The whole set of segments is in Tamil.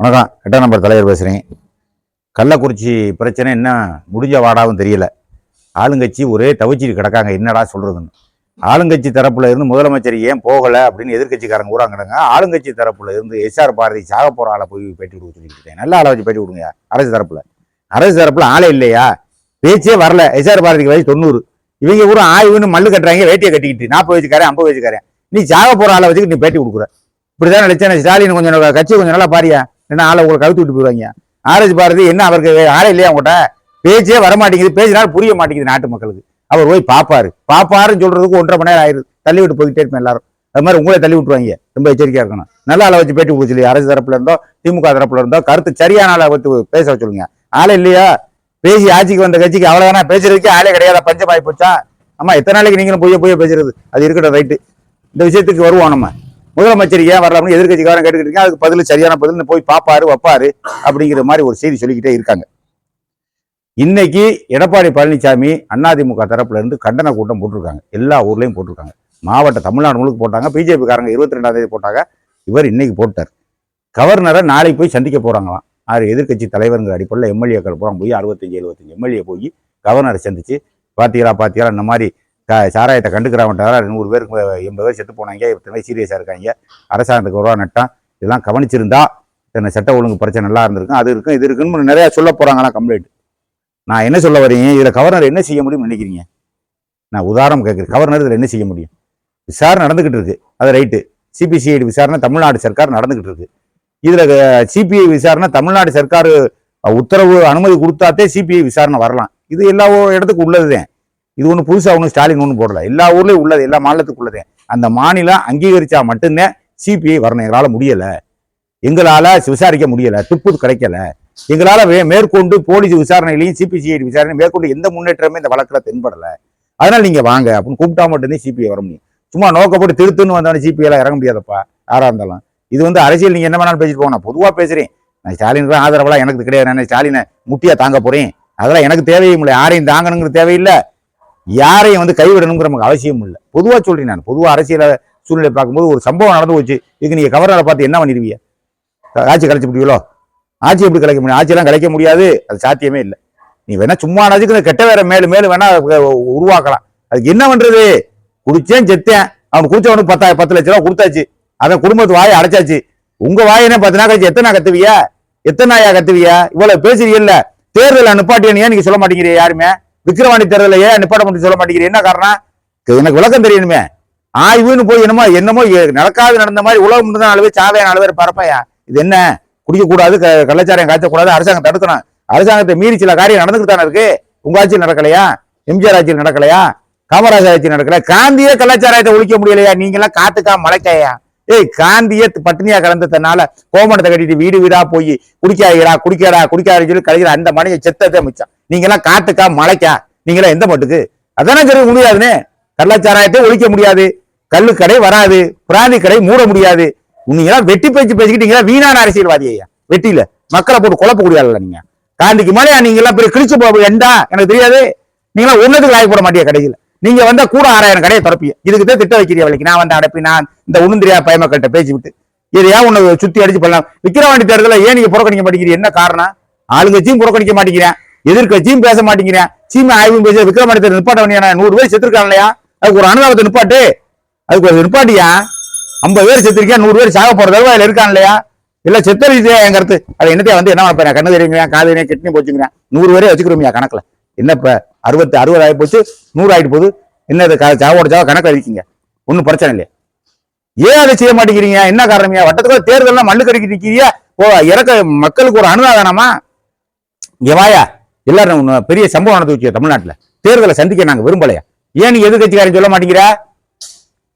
வணக்கம். எட்டாம் நம்பர் தலைவர் பேசுகிறேன் கள்ளக்குறிச்சி பிரச்சனை என்ன முடிஞ்ச வாடாவும் தெரியல. ஆளுங்கட்சி ஒரே தவிச்சிட்டு கிடக்காங்க. என்னடா சொல்கிறதுன்னு ஆளுங்கட்சி தரப்பில் இருந்து முதலமைச்சர் ஏன் போகலை அப்படின்னு எதிர்க்கட்சிக்காரங்க ஊறாங்கிறாங்க ஆளுங்கட்சி தரப்பில் இருந்து எஸ்ஆர் பாரதி சாக போகிற ஆளை போய் பேட்டி கொடுக்க சொல்லிக்கிட்டேன் நல்ல ஆளை வச்சு பேட்டி கொடுங்க. அரசு தரப்பில். அரசு தரப்பில் ஆளே இல்லையா? பேச்சே வரல. எஸ்ஆர் பாரதிக்கு வயசு தொண்ணூறு. இவங்க கூட ஆய்வுன்னு மல்லு கட்டுறாங்க வேட்டியை கட்டிக்கிட்டு. நாற்பது வச்சுக்காரன் ஐம்பது வச்சுக்காரன் நீ சாக போகிற ஆளை வச்சுக்கிட்டு நீ பேட்டி கொடுக்குற. இப்படிதான் நினைச்சேன். ஸ்டாலின் கொஞ்சம் கட்சி கொஞ்சம் நல்லா பாரியா? என்ன ஆளை உங்களை கவுத்து விட்டு போயிடுவாங்க. ஆர்எஸ் பாரதி என்ன அவருக்கு ஆளே இல்லையா உங்கள்கிட்ட பேச்சே வர மாட்டேங்குது பேசினாலும் புரிய மாட்டேங்குது நாட்டு மக்களுக்கு. அவர் போய் பாப்பாரு. பாப்பாருன்னு சொல்கிறதுக்கு ஒன்றரை மணி நேரம் ஆயிடுது. தள்ளி விட்டு போய்கிட்டே இருப்பேன் எல்லாரும். அது மாதிரி உங்களே தள்ளி விட்டுருவாங்க. ரொம்ப எச்சரிக்கையாக இருக்கணும். நல்ல ஆளை வச்சு பேட்டி கொடுக்க சொல்லி அரசு தரப்புல இருந்தோ திமுக தரப்புல இருந்தோ கருத்து சரியான ஆளை வச்சு பேச சொல்லுங்க ஆளே இல்லையா? பேசி ஆட்சிக்கு வந்த கட்சிக்கு அவ்வளோதானா பேசுறதுக்கே ஆளே கிடையாதா. பஞ்சமாயி போச்சா? ஆமா எத்தனை நாளைக்கு நீங்களும் பொய்ய பொய்ய பேசுறது? அது இருக்கட்டும் ரைட்டு. இந்த விஷயத்துக்கு வருவோம் நம்ம. முதலமைச்சர் ஏன் வரலாம்னு எதிர்க்கட்சிக்காரன் கேட்டுக்கிட்டு இருக்கீங்க அதுக்கு பதில் சரியான பதில் போய் பார்ப்பாரு வைப்பாரு அப்படிங்கிற மாதிரி ஒரு செய்தி சொல்லிக்கிட்டே இருக்காங்க. இன்னைக்கு எடப்பாடி பழனிசாமி அதிமுக தரப்புல இருந்து கண்டன கூட்டம் போட்டிருக்காங்க. எல்லா ஊர்லயும் போட்டிருக்காங்க. மாவட்ட தமிழ்நாடு முழுக்க போட்டாங்க. பிஜேபி காரங்க இருபத்தி ரெண்டாம் தேதி போட்டாங்க. இவர் இன்னைக்கு போட்டார். கவர்னரை நாளைக்கு போய் சந்திக்க போறாங்களாம். ஆறு எதிர்க்கட்சி தலைவருங்கிற அடிப்படையில் எம்எல்ஏக்கள் பூரா போய் அறுபத்தஞ்சு எழுபத்தஞ்சு எம்எல்ஏ போய் கவர்னரை சந்திச்சு பார்த்தீங்களா பார்த்தீங்களா இந்த மாதிரி சாராயத்தை கண்டுக்கிறான் நூறு பேருக்கு எண்பது பேர் செத்து போனாங்க இத்தனை பேர் சீரியஸாக இருக்காங்க. அரசாங்கத்துக்கு உருவா நட்டான் இதெல்லாம் கவனிச்சிருந்தா இத்தனை சட்ட ஒழுங்கு பிரச்சனை நல்லா இருந்திருக்கும். அது இருக்கும் இது இருக்குன்னு நிறையா சொல்ல போகிறாங்களா கம்ப்ளைண்ட் நான் என்ன சொல்ல வரீங்க? இதில் கவர்னர் என்ன செய்ய முடியும்னு நினைக்கிறீங்க? நான் உதாரணம் கேட்குறேன். கவர்னர் இதில் என்ன செய்ய முடியும்? விசாரணை நடந்துக்கிட்டு இருக்கு. அது ரைட்டு சிபிசிஐடி விசாரணை தமிழ்நாடு சர்க்கார் நடந்துக்கிட்டு இருக்கு. இதில் சிபிஐ விசாரணை தமிழ்நாடு சர்க்கார் உத்தரவு அனுமதி கொடுத்தாத்தே சிபிஐ விசாரணை வரலாம். இது எல்லா இடத்துக்கும் இடத்துக்கும் உள்ளதுதான். இது ஒன்றும் புதுசா ஒன்றும் ஸ்டாலின் ஒன்றும் போடல. எல்லா ஊர்லயும் உள்ளது எல்லா மாநிலத்துக்குள்ளதே. அந்த மாநிலம் அங்கீகரிச்சா மட்டும்தான் சிபிஐ வரணும். எங்களால முடியல. எங்களால விசாரிக்க முடியல. துப்பு கிடைக்கல. எங்களால வே- மேற்கொண்டு போலீஸ் விசாரணையிலையும் சிபிசிஐடி விசாரணை மேற்கொண்டு எந்த முன்னேற்றமே இந்த வழக்கில் தென்படலை. அதனால நீங்க வாங்க. அப்படின்னு கூப்பிட்டா மட்டும்தான் சிபிஐ வர முடியும். சும்மா நோக்கப்பட்டு திருத்துன்னு வந்தவன சிபிஐலாம் எல்லாம் இறங்க முடியாதப்பா. யாராக இருந்தாலும். இது வந்து அரசியல். நீங்கள் என்ன வேணாலும் பேசிட்டு போங்க. நான் பொதுவாக பேசுறேன். நான் ஸ்டாலினுக்கு ஆதரவெல்லாம் எனக்கு கிடையாது. நான் ஸ்டாலினை முட்டியா தாங்க போறேன்? அதெல்லாம் எனக்கு தேவையும் இல்லை. யாரையும் தாங்கணுங்கிற தேவையில்லை. யாரையும் வந்து கைவிடணுங்கிற நமக்கு அவசியம் இல்லை. பொதுவாக சொல்றேன் நான். பொதுவாக அரசியல சூழ்நிலை பார்க்கும்போது ஒரு சம்பவம் நடந்து போச்சு. இதுக்கு நீங்கள் கவர்னரை பார்த்து என்ன பண்ணிடுவீங்க? ஆட்சி கலைச்சி முடியுங்களோ ஆட்சி எப்படி கலைக்க முடியும்? ஆட்சியெல்லாம் கலைக்க முடியாது. அது சாத்தியமே இல்லை. நீ வேணா சும்மா நாச்சுக்கு கெட்ட வேற மேலும் மேலும் வேணா உருவாக்கலாம். அதுக்கு என்ன பண்றது? குடிச்சேன் செத்தேன். அவன் குடிச்சவனுக்கு பத்தா பத்து லட்ச ரூபா கொடுத்தாச்சு. அவன் குடும்பத்து வாயை அடைச்சாச்சு. உங்க என்ன பத்து நாள் கழிச்சு எத்தனை கத்துவியா? எத்தனை நாயா கத்துவியா? இவ்வளவு பேசுறீங்கல்ல. தேர்தல் நிப்பாட்டியன்னு ஏன் நீங்க சொல்ல மாட்டேங்கிறீங்க யாருமே? விக்கிரவாணி தேர்தலில் ஏன் நிப்பாட்ட மட்டும் சொல்ல மாட்டேங்கிறீங்க என்ன காரணம் எனக்கு விளக்கம் தெரியணுமே ஆய்வுன்னு போய் என்னமோ என்னமோ நடக்காது நடந்த மாதிரி உலகம் முடிந்த நாலு பேர் சாவே நாலு பேர் பரப்பையா இது என்ன குடிக்கக்கூடாது க- கள்ளச்சாராயம் காய்ச்சக்கூடாது அரசாங்கம் தடுக்கணும் அரசாங்கத்தை மீறி சில காரியம் நடந்துக்கிட்டு தானே இருக்கு உங்க ஆட்சியில் நடக்கலையா எம்ஜிஆர் ஆட்சியில் நடக்கலையா காமராஜர் ஆட்சியில் நடக்கல காந்தியே கலாச்சாரத்தை ஒழிக்க முடியலையா நீங்களாம் காத்துக்கா மழைக்காயா ஏய் காந்திய பட்டினியா கலந்ததுனால கோமணத்தை கட்டிட்டு வீடு வீடா போய் குடிக்காதீடா குடிக்காடா குடிக்காதுன்னு சொல்லி கழிக்கிற அந்த மனிதன் செத்ததே மிச்சம் நீங்களாம் காட்டுக்கா மலைக்கா நீங்களாம் எந்த மட்டுக்கு? அதானே சரி முடியாதுன்னு கள்ளச்சாராயத்தை ஒழிக்க முடியாது. கல்லு கடை வராது. பிராந்தி கடை மூட முடியாது. நீங்களாம் வெட்டி பேச்சு பேசிக்கிட்டீங்களா வீணான அரசியல்வாதி ஐயா. வெட்டியில. மக்களை போட்டு குழப்ப முடியாதுல்ல நீங்க. காந்திக்கு மேலே நீங்களாம் பெரிய கிழிச்சு போக எண்டா எனக்கு தெரியாது. நீங்களாம் உன்னதுக்கு ஒன்னதுக்கு போட மாட்டியா கடையில் நீங்க வந்தா கூட ஆறாயிரம் கடையை திறப்பீங்க இதுக்கு தான் திட்டம் வைக்கிறிய வேலைக்கு? நான் வந்து அடைப்பி நான் இந்த உளுந்திரியா பயமக்கள்கிட்ட பேசி விட்டு இது ஏன் உன்னை சுத்தி அடிச்சு பண்ணலாம். விக்கிரவாண்டி தேர்தலில் ஏன் நீங்க புறக்கணிக்க மாட்டேங்கிறீங்க? என்ன காரணம்? ஆளுங்கட்சியும் புறக்கணிக்க மாட்டேங்கிறேன். எதிர்கட்சியும் பேச மாட்டேங்கிறேன். சீமை ஆய்வும் பேச விக்கிரவாண்டி தேர்தல் நிப்பாட்ட வேண்டிய நூறு பேர் செத்துருக்கான் இல்லையா? அதுக்கு ஒரு அனுதாபத்தை நிப்பாட்டு. அதுக்கு ஒரு நிப்பாட்டியா? ஐம்பது பேர் செத்துருக்கேன் நூறு பேர் சாக போற தடவை இருக்கான் இல்லையா? இல்ல செத்தரிச்சு என் கருத்து. அதை என்னத்தையா வந்து என்ன பண்ண கண்ணு தெரியுங்கிறேன் காது தெரியும் கிட்னி போச்சுங்கிறேன் நூறு பேரே வச்சுக்கிறோமியா கணக்குல. என்ன இப்ப அறுபத்தி அறுபது ஆகி போச்சு நூறு ஆகிட்டு போகுது. என்ன இது சாவோட சாவ கணக்கில் இருக்கீங்க? ஒன்றும் பிரச்சனை இல்லையா. ஏன் அதை செய்ய மாட்டேங்கிறீங்க? என்ன காரணமியா? வட்டத்துக்குள்ள தேர்தல்லாம் மல்லு கடிக்க நிக்கிறீங்க? ஓ இறக்க மக்களுக்கு ஒரு அனுதாதானமா இங்க வாயா. எல்லாரும் பெரிய சம்பவம் நடந்து வச்சு தமிழ்நாட்டுல. தேர்தலை சந்திக்க நாங்க விரும்பலையா? ஏன் நீ எதிர்கட்சிக்காரன் சொல்ல மாட்டேங்கிற?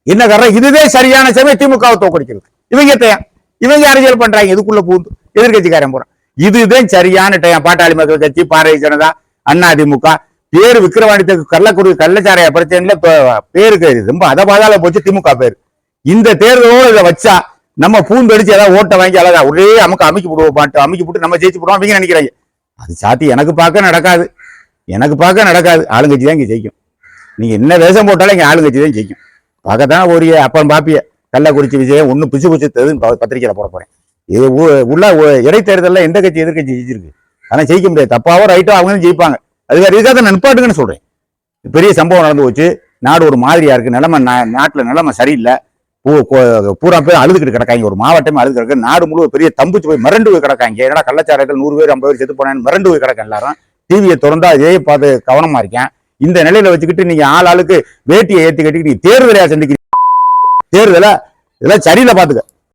என்ன காரணம்? இதுவே சரியான சமயம் திமுகவை தோக்கடிக்கிறது இவங்க டைம் இவங்க அரசியல் பண்றாங்க? இதுக்குள்ள பூந்து எதிர்கட்சிக்காரன் போறான். இதுதான் சரியான டைம். பாட்டாளி மக்கள் கட்சி பாரதிய ஜனதா அண்ணா திமுக. பேரு விக்கிரவாணித்துக்கு கள்ளக்குடி கள்ளச்சாரைய பிரச்சனைல இப்ப பேருக்கு ரொம்ப அதபாதால போச்சு திமுக பேர். இந்த தேர்தலோட இதை வச்சா நம்ம பூந்தடிச்சு ஏதாவது ஓட்டை வாங்கி அழகா ஒரே அமுக்க அமைக்கி போடுவோம் பாட்டு. அமைக்கி போட்டு நம்ம ஜெயிச்சு போடுவோம். அவங்க நினைக்கிறாங்க. அது சாத்தி எனக்கு பார்க்க நடக்காது. எனக்கு பார்க்க நடக்காது. ஆளுங்கட்சி தான் இங்கே ஜெயிக்கும். நீங்கள் என்ன வேஷம் போட்டாலும் இங்கே ஆளுங்கட்சி தான் ஜெயிக்கும். பார்க்கத்தான் ஒரு அப்பன் பாப்பிய கள்ளக்குறிச்சி விஜயம் ஒன்று பிசு பிசுத்ததுன்னு ப- பத்திரிக்கையில் போட போகிறேன் இது உள்ள இடைத்தேர்தலில் எந்த கட்சி எதிர்கட்சி ஜெயிச்சிருக்கு? ஆனால் ஜெயிக்க முடியாது. தப்பாவோ ரைட்டோ அவங்க ஜெயிப்பாங்க. அதுக்கு அதுக்காக தான் நிற்பாட்டுங்கன்னு சொல்கிறேன் பெரிய சம்பவம் நடந்து போச்சு. நாடு ஒரு மாதிரியாக இருக்குது நிலமை நாட்டில் நிலமை சரியில்லை. பூரா பேர் அழுதுகிட்டு கிடக்காங்க. ஒரு மாவட்டமே அழுது கிடக்கு. நாடு முழு பெரிய தம்புச்சு போய் மிரண்டு போய் கிடக்காங்க. என்னடா கள்ளச்சாரத்தில் நூறு பேர் ஐம்பது பேர் செத்து போனேன்னு மிரண்டு போய் கிடக்க எல்லாரும். டிவியை திறந்தா இதே பார்த்து கவனமா இருக்கேன். இந்த நிலையில வச்சுக்கிட்டு நீங்க ஆள் ஆளுக்கு வேட்டியை ஏத்தி கட்டிக்கிட்டு நீங்க தேர்தலையா சந்திக்கிறீங்க. தேர்தலை இதெல்லாம் சரியில்லை பாத்துக்க